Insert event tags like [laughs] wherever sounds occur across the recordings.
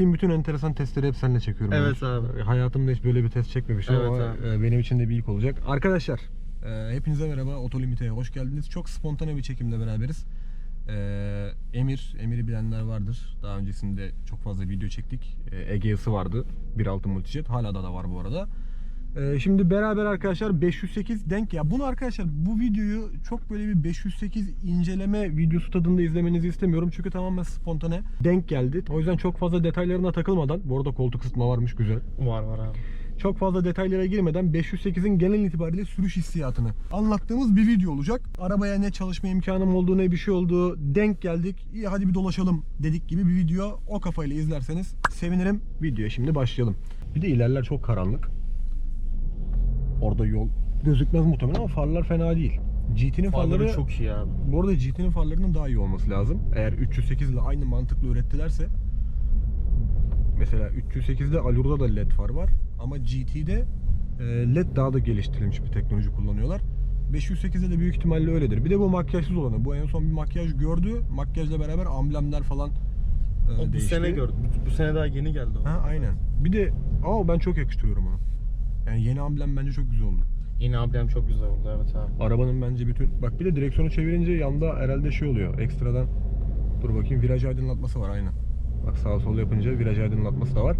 çektiğim bütün enteresan testleri hep seninle çekiyorum. Evet abi. Hayatımda hiç böyle bir test çekmemiştim Evet ama abi. e, benim için de bir ilk olacak. Arkadaşlar e, hepinize merhaba Otolimite'ye hoş geldiniz. Çok spontane bir çekimle beraberiz. E, Emir, Emir'i bilenler vardır. Daha öncesinde çok fazla video çektik. E, Egea'sı vardı. 1.6 Multijet. Hala da da var bu arada. E, şimdi beraber arkadaşlar 508 denk ya. Bunu arkadaşlar bu videoyu çok böyle bir 508 inceleme videosu tadında izlemenizi istemiyorum. Çünkü tamamen spontane denk geldi. O yüzden çok fazla detaylarına takılmadan. Bu arada koltuk ısıtma varmış güzel. Var var abi. Çok fazla detaylara girmeden 508'in genel itibariyle sürüş hissiyatını anlattığımız bir video olacak. Arabaya ne çalışma imkanım olduğu ne bir şey olduğu denk geldik. İyi hadi bir dolaşalım dedik gibi bir video. O kafayla izlerseniz sevinirim. Videoya şimdi başlayalım. Bir de ilerler çok karanlık. Orada yol gözükmez muhtemelen ama farlar fena değil. GT'nin farları, Farları çok iyi abi. bu arada GT'nin farlarının daha iyi olması lazım. Eğer 308 ile aynı mantıklı ürettilerse mesela 308'de Allura'da da LED far var ama GT'de e, LED daha da geliştirilmiş bir teknoloji kullanıyorlar. 508'de de büyük ihtimalle öyledir. Bir de bu makyajsız olanı. Bu en son bir makyaj gördü. Makyajla beraber amblemler falan e, O bu değişti. sene gördüm. Bu, bu sene daha yeni geldi o. Ha aynen. Bir de ama ben çok yakıştırıyorum onu. Yani yeni amblem bence çok güzel oldu. Yeni ablem çok güzel oldu evet abi. Arabanın bence bütün... Bak bir de direksiyonu çevirince yanda herhalde şey oluyor. Ekstradan... Dur bakayım viraj aydınlatması var aynen. Bak sağ sol yapınca viraj aydınlatması da var.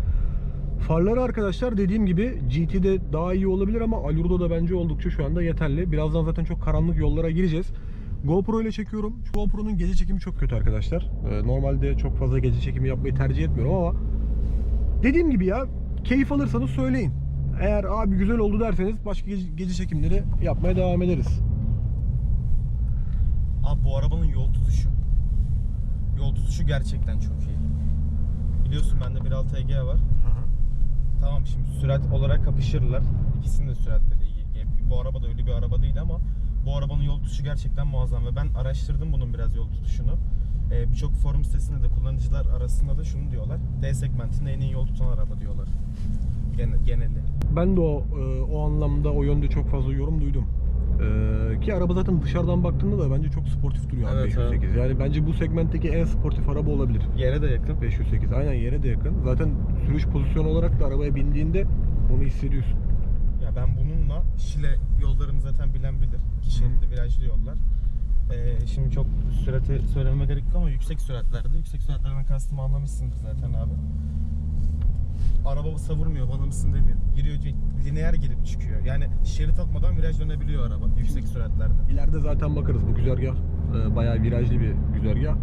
Farları arkadaşlar dediğim gibi GT'de daha iyi olabilir ama Allura'da da bence oldukça şu anda yeterli. Birazdan zaten çok karanlık yollara gireceğiz. GoPro ile çekiyorum. Şu GoPro'nun gece çekimi çok kötü arkadaşlar. Ee, normalde çok fazla gece çekimi yapmayı tercih etmiyorum ama dediğim gibi ya keyif alırsanız söyleyin. Eğer abi güzel oldu derseniz başka gece, gece çekimleri yapmaya devam ederiz. Abi bu arabanın yol tutuşu. Yol tutuşu gerçekten çok iyi. Biliyorsun bende 1.6 Egea var. Tamam şimdi sürat olarak kapışırlar. İkisinin de süratleri iyi. Bu araba da öyle bir araba değil ama bu arabanın yol tutuşu gerçekten muazzam ve ben araştırdım bunun biraz yol tutuşunu. Ee, Birçok forum sitesinde de kullanıcılar arasında da şunu diyorlar. D segmentinde en iyi yol tutan araba diyorlar. Gene- Geneli. Ben de o e, o anlamda o yönde çok fazla yorum duydum. E, ki araba zaten dışarıdan baktığında da bence çok sportif duruyor Evet, 508. Yani bence bu segmentteki en sportif araba olabilir. Yere de yakın. 508. Aynen yere de yakın. Zaten sürüş pozisyonu olarak da arabaya bindiğinde onu hissediyorsun. Ya ben bununla Şile yollarını zaten bilen bilir. İki şeritli virajlı yollar. Ee, şimdi çok sürati söylememe gerek yok ama yüksek süratlerde. Yüksek süratlerden kastımı anlamışsındır zaten abi. Araba savurmuyor, bana mısın demiyor. Giriyor, lineer girip çıkıyor. Yani şerit atmadan viraj dönebiliyor araba yüksek süratlerde. İleride zaten bakarız bu güzergah e, bayağı virajlı bir güzergah.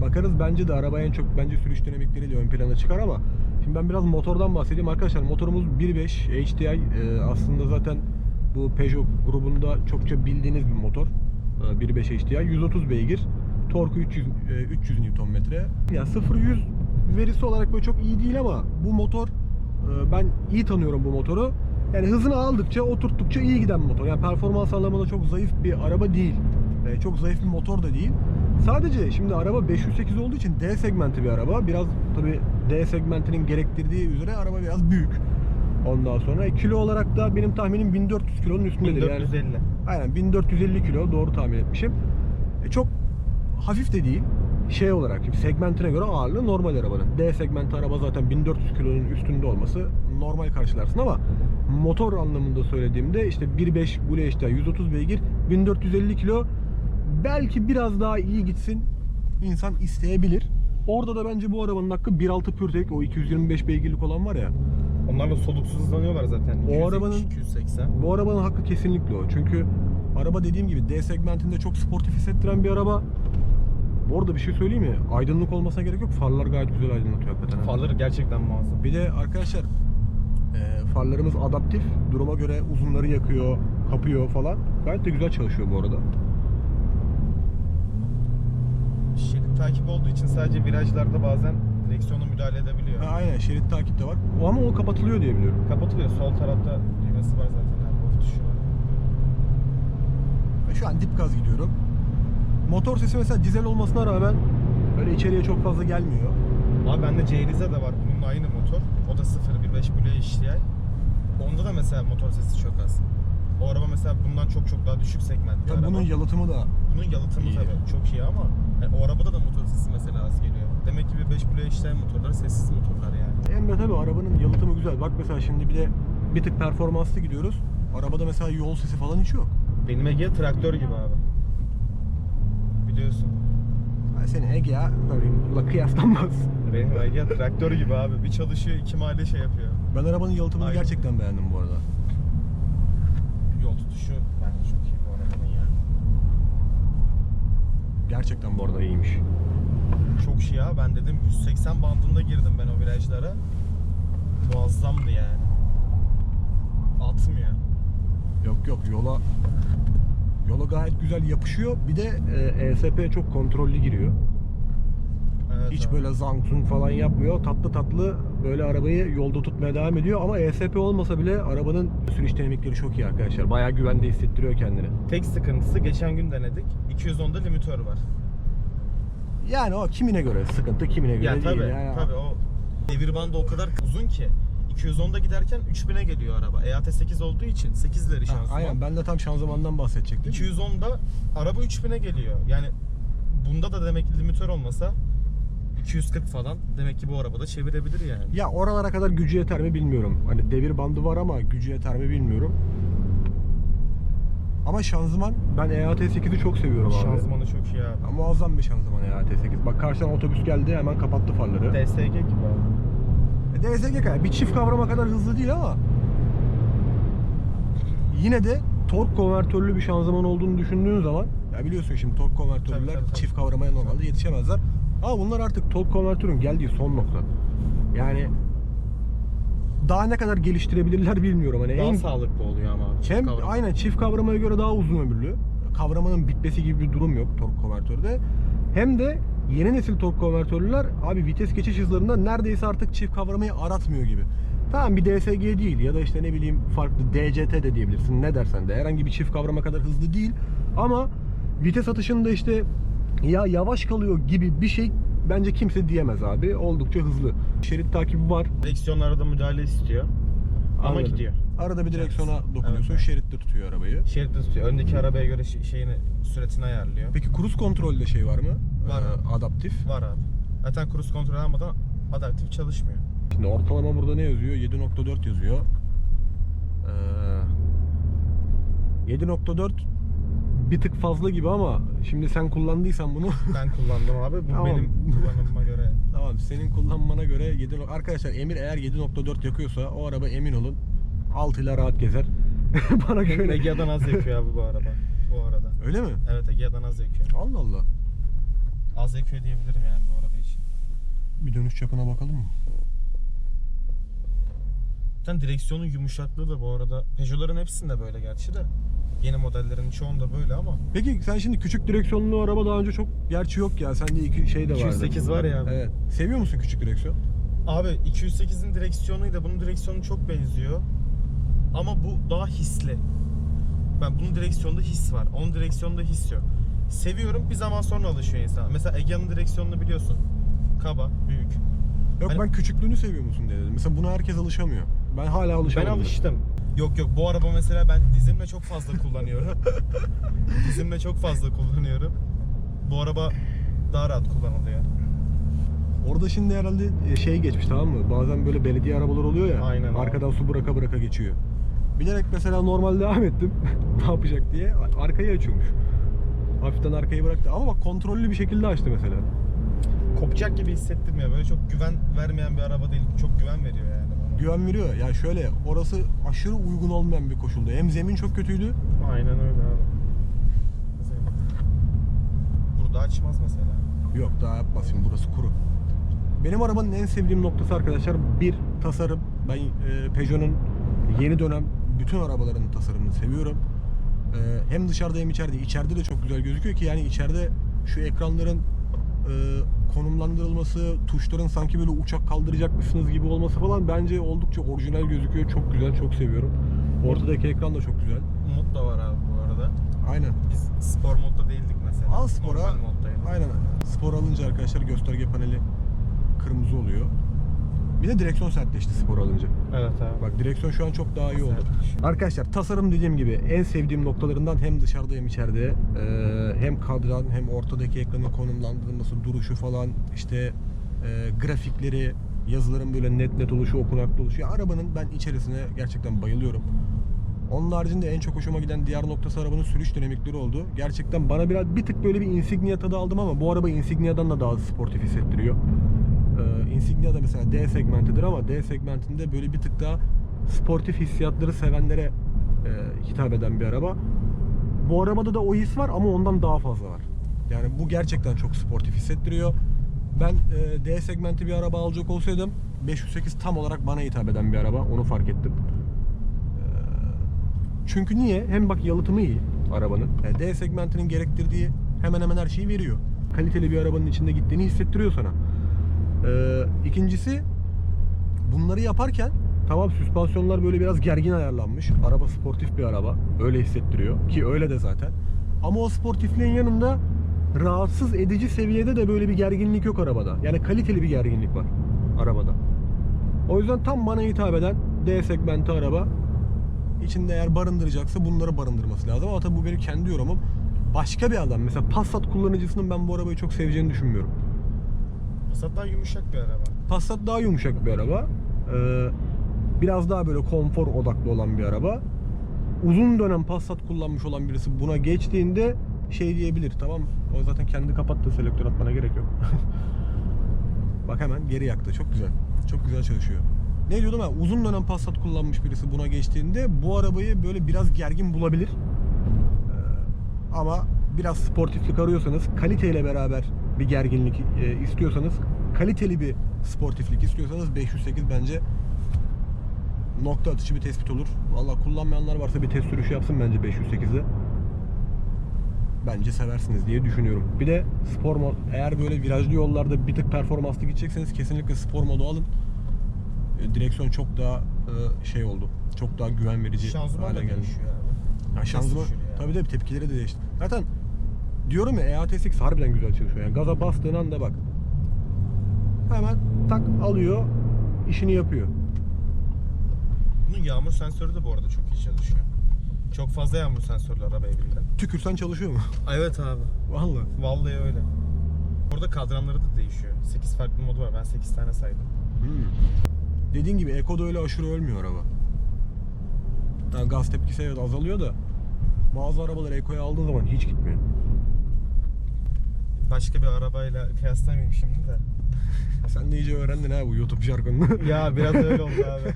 Bakarız bence de araba en çok bence sürüş dinamikleriyle ön plana çıkar ama şimdi ben biraz motordan bahsedeyim arkadaşlar. Motorumuz 1.5 HDI e, aslında zaten bu Peugeot grubunda çokça bildiğiniz bir motor. E, 1.5 HDI 130 beygir. Torku 300 e, 300 Nm. Ya 0-100 verisi olarak böyle çok iyi değil ama bu motor e, ben iyi tanıyorum bu motoru. Yani hızını aldıkça, oturttukça iyi giden bir motor. Yani performans anlamında çok zayıf bir araba değil. E, çok zayıf bir motor da değil. Sadece şimdi araba 508 olduğu için D segmenti bir araba. Biraz tabi D segmentinin gerektirdiği üzere araba biraz büyük. Ondan sonra e, kilo olarak da benim tahminim 1400 kilonun üstündedir. Yani 1450. Aynen 1450 kilo doğru tahmin etmişim. E, çok hafif de değil. Şey olarak şimdi segmentine göre ağırlığı normal arabanın. D segmenti araba zaten 1400 kilonun üstünde olması normal karşılarsın ama motor anlamında söylediğimde işte 1.5 Blue HDI 130 beygir 1450 kilo belki biraz daha iyi gitsin insan isteyebilir. Orada da bence bu arabanın hakkı 1.6 PureTech o 225 beygirlik olan var ya. Onlarla soluksuz hızlanıyorlar zaten. O 270, arabanın- 280. Bu arabanın hakkı kesinlikle o. Çünkü araba dediğim gibi D segmentinde çok sportif hissettiren bir araba. Bu arada bir şey söyleyeyim mi? Aydınlık olmasına gerek yok. Farlar gayet güzel aydınlatıyor hakikaten. ha. Farları gerçekten muazzam. Bir de arkadaşlar e, farlarımız adaptif. Duruma göre uzunları yakıyor, kapıyor falan. Gayet de güzel çalışıyor bu arada. Şerit takip olduğu için sadece virajlarda bazen direksiyona müdahale edebiliyor. Ha, aynen şerit takip de var. O ama o kapatılıyor diye biliyorum. Kapatılıyor. Sol tarafta düğmesi var zaten. Yani tuşu var. Şu an dip gaz gidiyorum. Motor sesi mesela dizel olmasına rağmen öyle içeriye çok fazla gelmiyor. Abi bende Ceyrize de var. Bununla aynı motor. O da 0.15 Blue HDI. Onda da mesela motor sesi çok az. O araba mesela bundan çok çok daha düşük segment bir Tabii araba. bunun yalıtımı da Bunun yalıtımı İyi. tabii çok iyi ama yani o arabada da motor sesi mesela az geliyor. Demek ki bir 5 Blue HDI motorlar sessiz motorlar yani. Hem de tabii arabanın yalıtımı güzel. Bak mesela şimdi bir de bir tık performanslı gidiyoruz. Arabada mesela yol sesi falan hiç yok. Benim Ege traktör gibi abi. Biliyorsun. Yani senin Ege ya tabii kıyaslanmaz. Benim Ege traktör gibi abi. Bir çalışıyor iki mahalle şey yapıyor. Ben arabanın yalıtımını Aynen. gerçekten beğendim bu arada. Yol tutuşu bence çok iyi bu arabanın ya. Gerçekten bu arada iyiymiş. Çok şey ya ben dedim 180 bandında girdim ben o virajlara. Muazzamdı yani. Atmıyor. Yok yok yola yola gayet güzel yapışıyor. Bir de e, ESP çok kontrollü giriyor. Evet Hiç abi. böyle zang zung falan yapmıyor. Tatlı tatlı böyle arabayı yolda tutmaya devam ediyor. Ama ESP olmasa bile arabanın sürüş dinamikleri çok iyi arkadaşlar. Bayağı güvende hissettiriyor kendini. Tek sıkıntısı geçen gün denedik. 210'da limitör var. Yani o kimine göre sıkıntı, kimine göre Ya değil. tabi Yani tabi o devir bandı o kadar uzun ki 210'da giderken 3000'e geliyor araba. E EAT8 olduğu için 8'leri Ha, şanzıman. aynen ben de tam şanzımandan bahsedecektim. 210'da araba 3000'e geliyor. Yani bunda da demek ki limitör olmasa 240 falan demek ki bu arabada çevirebilir yani. Ya oralara kadar gücü yeter mi bilmiyorum. Hani devir bandı var ama gücü yeter mi bilmiyorum. Ama şanzıman ben E EAT8'i çok seviyorum abi. Şanzımanı çok iyi abi. Ya, muazzam bir şanzıman E EAT8. Bak karşıdan otobüs geldi hemen kapattı farları. DSG gibi abi. DSG kadar bir çift kavrama kadar hızlı değil ama yine de tork konvertörlü bir şanzıman olduğunu düşündüğün zaman ya biliyorsun şimdi tork konvertörlüler Tabii, tabii, tabii. çift kavramaya normalde yetişemezler. Ama bunlar artık tork konvertörün geldiği son nokta. Yani daha ne kadar geliştirebilirler bilmiyorum. Hani Daha en sağlıklı oluyor ama. çift hem kavram. aynen çift kavramaya göre daha uzun ömürlü. Kavramanın bitmesi gibi bir durum yok tork konvertörde. Hem de yeni nesil tork konvertörlüler abi vites geçiş hızlarında neredeyse artık çift kavramayı aratmıyor gibi. Tamam bir DSG değil ya da işte ne bileyim farklı DCT de diyebilirsin ne dersen de herhangi bir çift kavrama kadar hızlı değil ama vites atışında işte ya yavaş kalıyor gibi bir şey bence kimse diyemez abi. Oldukça hızlı. Şerit takibi var. Direksiyon arada müdahale istiyor. Ama Anladım. gidiyor. Arada bir direksiyona dokunuyorsun, Evet, şeritte tutuyor arabayı. Şeritte tutuyor. Öndeki arabaya göre şi- şeyini süratini ayarlıyor. Peki kruz kontrolde şey var mı? Var Ee, abi. adaptif. Var abi. Zaten cruise kontrol almadan adaptif çalışmıyor. Şimdi ortalama burada ne yazıyor? 7.4 yazıyor. Ee, 7.4 bir tık fazla gibi ama şimdi sen kullandıysan bunu [laughs] Ben kullandım abi. Bu Tamam. benim kullanımıma göre. tamam senin kullanmana göre 7 no- arkadaşlar Emir eğer 7.4 yakıyorsa o araba emin olun 6 ile rahat gezer. [laughs] Bana göre. Egea'dan az yakıyor abi bu araba. Bu arada. Öyle mi? Evet Egea'dan az yakıyor. Allah Allah. Az yakıyor diyebilirim yani bu araba için. Bir dönüş çapına bakalım mı? Zaten direksiyonun yumuşaklığı da bu arada Peugeot'ların hepsinde böyle gerçi de. Yeni modellerin çoğunda böyle ama. Peki sen şimdi küçük direksiyonlu araba daha önce çok gerçi yok ya. Sende iki şey de vardı. 208 var ya abi. Evet. Seviyor musun küçük direksiyon? Abi 208'in direksiyonuyla bunun direksiyonu çok benziyor. Ama bu daha hisli. Ben bunun direksiyonunda his var. Onun direksiyonunda his yok. Seviyorum bir zaman sonra alışıyor insan. Mesela Egea'nın direksiyonunu biliyorsun. Kaba, büyük. Yok Hani- ben küçüklüğünü seviyor musun diye dedim. Mesela buna herkes alışamıyor. Ben hala Ben alışamadım. alıştım. Yok yok bu araba mesela ben dizimle çok fazla kullanıyorum. [laughs] dizimle çok fazla kullanıyorum. Bu araba daha rahat kullanılıyor. Orada şimdi herhalde e, şey geçmiş tamam mı? Bazen böyle belediye arabalar oluyor ya. Aynen abi. Arkadan su bıraka bıraka geçiyor. Bilerek mesela normal devam ettim. [laughs] ne yapacak diye. Arkayı açıyormuş. Hafiften arkayı bıraktı. Ama bak kontrollü bir şekilde açtı mesela. Kopacak gibi hissettirmiyor. Böyle çok güven vermeyen bir araba değil. Çok güven veriyor yani bana. Güven veriyor. Yani şöyle orası aşırı uygun olmayan bir koşulda. Hem zemin çok kötüydü. Aynen öyle abi. Burada açmaz mesela. Yok daha yapmaz şimdi burası kuru. Benim arabanın en sevdiğim noktası arkadaşlar bir tasarım. Ben e, Peugeot'un yeni dönem bütün arabalarının tasarımını seviyorum. E, hem dışarıda hem içeride. İçeride de çok güzel gözüküyor ki yani içeride şu ekranların e, konumlandırılması, tuşların sanki böyle uçak kaldıracakmışsınız gibi olması falan bence oldukça orijinal gözüküyor. Çok güzel, çok seviyorum. Ortadaki ekran da çok güzel. Mod da var abi bu arada. Aynen. Biz spor modda değildik mesela. Al spora. Aynen. Spor alınca arkadaşlar gösterge paneli kırmızı oluyor. Bir de direksiyon sertleşti spor alınca. Evet abi. Bak direksiyon şu an çok daha iyi oldu. Arkadaşlar tasarım dediğim gibi en sevdiğim noktalarından hem dışarıda hem içeride ee, hem kadran hem ortadaki ekranın konumlandırılması, duruşu falan işte e, grafikleri, yazıların böyle net net oluşu, okunaklı oluşu. Ya arabanın ben içerisine gerçekten bayılıyorum. Onun haricinde en çok hoşuma giden diğer noktası arabanın sürüş dinamikleri oldu. Gerçekten bana biraz bir tık böyle bir Insignia tadı aldım ama bu araba Insignia'dan da daha sportif hissettiriyor. Ee, Insignia da mesela D segmentidir ama D segmentinde böyle bir tık daha sportif hissiyatları sevenlere e, hitap eden bir araba. Bu arabada da o his var ama ondan daha fazla var. Yani bu gerçekten çok sportif hissettiriyor. Ben e, D segmenti bir araba alacak olsaydım 508 tam olarak bana hitap eden bir araba. Onu fark ettim. Çünkü niye? Hem bak yalıtımı iyi arabanın. Yani D segmentinin gerektirdiği hemen hemen her şeyi veriyor. Kaliteli bir arabanın içinde gittiğini hissettiriyor sana. Ee, ikincisi bunları yaparken tamam süspansiyonlar böyle biraz gergin ayarlanmış. Araba sportif bir araba. Öyle hissettiriyor. Ki öyle de zaten. Ama o sportifliğin yanında rahatsız edici seviyede de böyle bir gerginlik yok arabada. Yani kaliteli bir gerginlik var arabada. O yüzden tam bana hitap eden D segmenti araba içinde eğer barındıracaksa bunları barındırması lazım. Ama tabii bu benim kendi yorumum. Başka bir adam mesela Passat kullanıcısının ben bu arabayı çok seveceğini düşünmüyorum. Passat daha yumuşak bir araba. Passat daha yumuşak bir araba. Ee, biraz daha böyle konfor odaklı olan bir araba. Uzun dönem Passat kullanmış olan birisi buna geçtiğinde şey diyebilir tamam o zaten kendi kapattı selektör atmana gerek yok. [laughs] Bak hemen geri yaktı çok güzel. Çok güzel çalışıyor. Ne diyordum ben uzun dönem Passat kullanmış birisi buna geçtiğinde bu arabayı böyle biraz gergin bulabilir. Ee, ama biraz sportiflik arıyorsanız kaliteyle beraber bir gerginlik e, istiyorsanız kaliteli bir sportiflik istiyorsanız 508 bence nokta atışı bir tespit olur. Valla kullanmayanlar varsa bir test sürüşü yapsın bence 508'de. Bence seversiniz diye düşünüyorum. Bir de spor mod eğer böyle virajlı yollarda bir tık performanslı gidecekseniz kesinlikle spor modu alın. E, Direksiyon çok daha e, şey oldu. Çok daha güven verici Şanzıman da hale geldi. değişiyor abi. Ya şanzıman yani. tabii tabii tepkileri de değişti. Zaten diyorum ya E EAT8 harbiden güzel çalışıyor. Yani gaza bastığın anda bak. Hemen tak alıyor, işini yapıyor. Bunun yağmur sensörü de bu arada çok iyi çalışıyor. Çok fazla yağmur sensörlü arabaya bindim. Tükürsen çalışıyor mu? [laughs] Evet abi. Vallahi. Vallahi öyle. Orada kadranları da değişiyor. 8 farklı modu var. Ben 8 tane saydım. Hmm. Dediğin gibi Eko'da öyle aşırı ölmüyor araba. Yani gaz tepkisi evet azalıyor da bazı arabalar Eko'ya aldığın zaman hiç gitmiyor. Başka bir arabayla kıyaslamayayım şimdi de. [laughs] Sen de iyice öğrendin ha bu YouTube jargonunu. ya biraz öyle oldu [laughs] abi.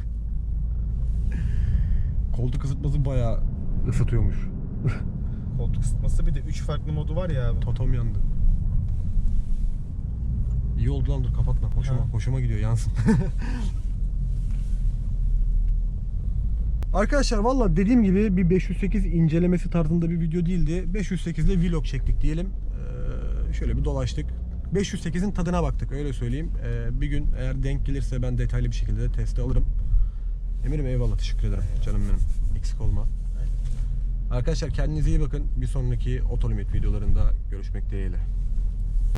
Koltuk ısıtması bayağı ısıtıyormuş. [laughs] Koltuk ısıtması bir de 3 farklı modu var ya abi. Totom yandı. İyi oldu lan dur kapatma. Hoşuma, Ha. hoşuma gidiyor yansın. Arkadaşlar valla dediğim gibi bir 508 incelemesi tarzında bir video değildi. 508 ile vlog çektik diyelim. Şöyle bir dolaştık. 508'in tadına baktık öyle söyleyeyim. Ee, bir gün eğer denk gelirse ben detaylı bir şekilde de testi alırım. Emirim eyvallah teşekkür ederim canım benim. Eksik olma. Arkadaşlar kendinize iyi bakın. Bir sonraki Otolimit videolarında görüşmek dileğiyle.